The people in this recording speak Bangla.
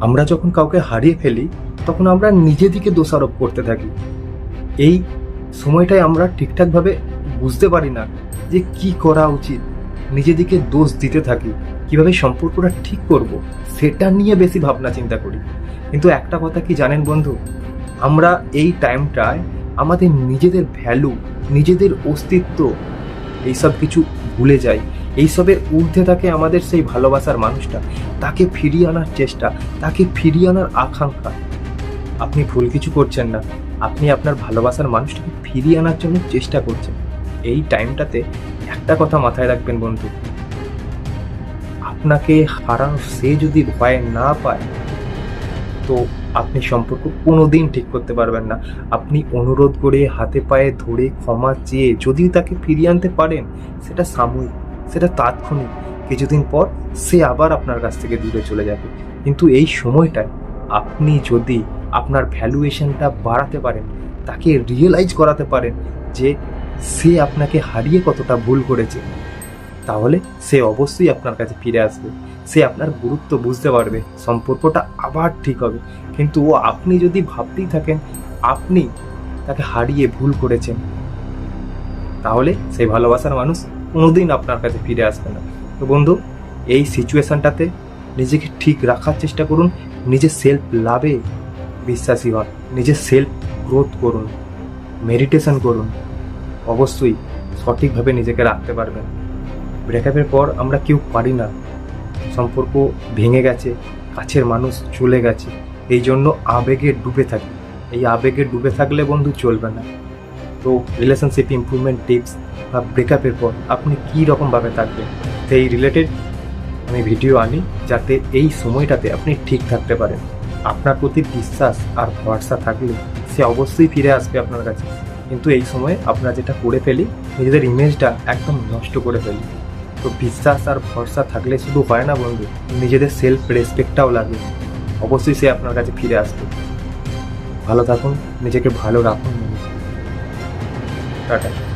আমরা যখন কাউকে হারিয়ে ফেলি, তখন আমরা নিজেদিকে দোষারোপ করতে থাকি। এই সময়টায় আমরা ঠিকঠাকভাবে বুঝতে পারি না যে কি করা উচিত। নিজেদিকে দোষ দিতে থাকি, কীভাবে সম্পর্কটা ঠিক করব, সেটা নিয়ে বেশি ভাবনা চিন্তা করি। কিন্তু একটা কথা কি জানেন বন্ধু? আমরা এই টাইমটায় আমাদের নিজেদের ভ্যালু, নিজেদের অস্তিত্ব, এইসব কিছু ভুলে যাই। এইসবের ঊর্ধ্বে থাকে আমাদের সেই ভালোবাসার মানুষটা। তাকে ফিরিয়ে আনার চেষ্টা, তাকে ফিরিয়ে আনার আকাঙ্ক্ষা। আপনি ভুল কিছু করছেন না। আপনি আপনার ভালোবাসার মানুষটাকে ফিরিয়ে আনার জন্য চেষ্টা করছেন। এই টাইমটাতে একটা কথা মাথায় রাখবেন বন্ধু। আপনাকে হারানো সে যদি ভয় না পায়, তো আপনি সম্পর্ক কোনোদিন ঠিক করতে পারবেন না। আপনি অনুরোধ করে হাতে পায়ে ধরে ক্ষমা চেয়ে যদি তাকে ফিরিয়ে আনতে পারেন, সেটা সাময়িক। সেটা তাৎক্ষণিক। কিছুদিন পর সে আবার আপনার কাছ থেকে দূরে চলে যাবে। কিন্তু এই সময়টায় আপনি যদি আপনার ভ্যালুয়েশনটা বাড়াতে পারেন, তাকে রিয়েলাইজ করাতে পারেন যে সে আপনাকে হারিয়ে কতটা ভুল করেছে, তাহলে সে অবশ্যই আপনার কাছে ফিরে আসবে। সে আপনার গুরুত্ব বুঝতে পারবে, সম্পর্কটা আবার ঠিক হবে। কিন্তু ও আপনি যদি ভাবতেই থাকেন, আপনি তাকে হারিয়ে ভুল করেছেন, তাহলে সেই ভালোবাসার মানুষ কোনোদিন আপনার কাছে ফিরে আসবে না। তো বন্ধু, এই সিচুয়েশনটাতে নিজেকে ঠিক রাখার চেষ্টা করুন নিজের সেলফ লাভে বিশ্বাসী হন নিজের সেলফ গ্রোথ করুন মেডিটেশন করুন। অবশ্যই সঠিকভাবে নিজেকে রাখতে পারবেন। ব্রেকআপের পর আমরা কেউ পারি না। সম্পর্ক ভেঙে গেছে, কাছের মানুষ চলে গেছে। এই জন্য আবেগে ডুবে থাকি। এই আবেগে ডুবে থাকলে বন্ধু চলবে না। তো রিলেশনশিপ ইমপ্রুভমেন্ট টিপস বা ব্রেকআপের পর আপনি কী রকমভাবে থাকবেন? সেই রিলেটেড আমি ভিডিও আনি যাতে এই সময়টাতে আপনি ঠিক থাকতে পারেন। আপনার প্রতি বিশ্বাস আর ভরসা থাকলে সে অবশ্যই ফিরে আসবে আপনার কাছে। কিন্তু এই সময়ে আমরা যেটা করে ফেলি, নিজেদের ইমেজটা একদম নষ্ট করে ফেলি। তো বিশ্বাস আর ভরসা থাকলে শুধু হয় না বন্ধু, নিজেদের সেলফ রেসপেক্টটাও লাগে। অবশ্যই সে আপনার কাছে ফিরে আসবে। ভালো থাকুন, নিজেকে ভালো রাখুন টাটা